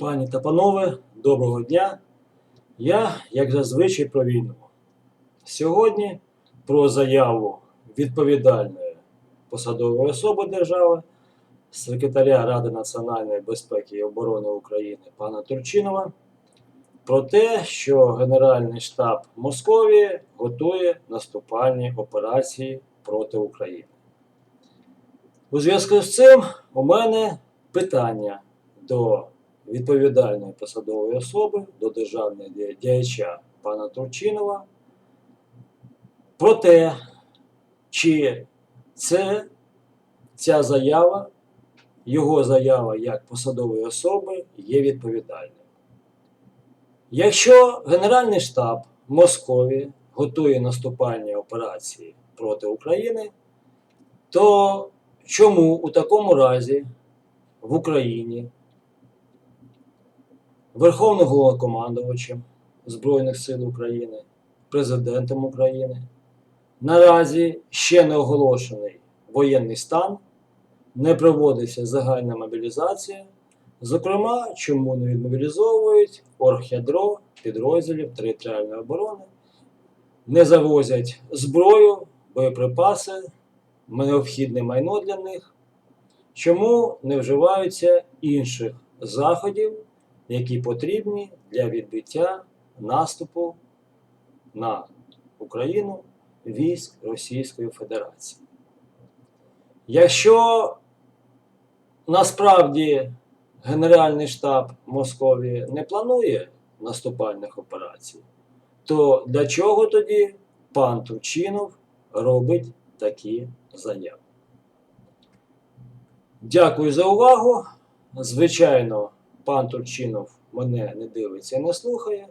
Пані та панове, доброго дня. Я, як зазвичай, про війну. Сьогодні про заяву відповідальної посадової особи держави, секретаря Ради національної безпеки і оборони України пана Турчинова про те, що Генеральний штаб Московії готує наступальні операції проти України. У зв'язку з цим у мене питання до відповідальної посадової особи, до державного діяча пана Турчинова про те, чи це ця заява, його заява як посадової особи є відповідальною. Якщо Генеральний штаб Московії готує наступальні операції проти України, то чому у такому разі в Україні Верховним головнокомандувачем Збройних сил України, президентом України наразі ще не оголошений воєнний стан, не проводиться загальна мобілізація. Зокрема, чому не відмобілізовують оргядро підрозділів територіальної оборони, не завозять зброю, боєприпаси, необхідне майно для них. Чому не вживаються інших заходів, які потрібні для відбиття наступу на Україну військ Російської Федерації? Якщо насправді Генеральний штаб Московії не планує наступальних операцій, то для чого тоді пан Турчинов робить такі заяви? Дякую за увагу. Звичайно, пан Турчинов мене не дивиться і не слухає,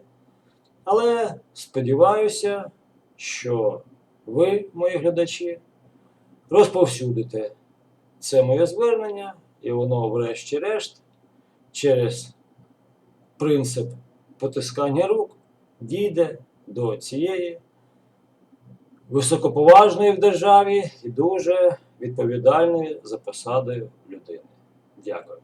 але сподіваюся, що ви, мої глядачі, розповсюдите це моє звернення, і воно, врешті-решт, через принцип потискання рук дійде до цієї високоповажної в державі і дуже відповідальної за посадою людини. Дякую.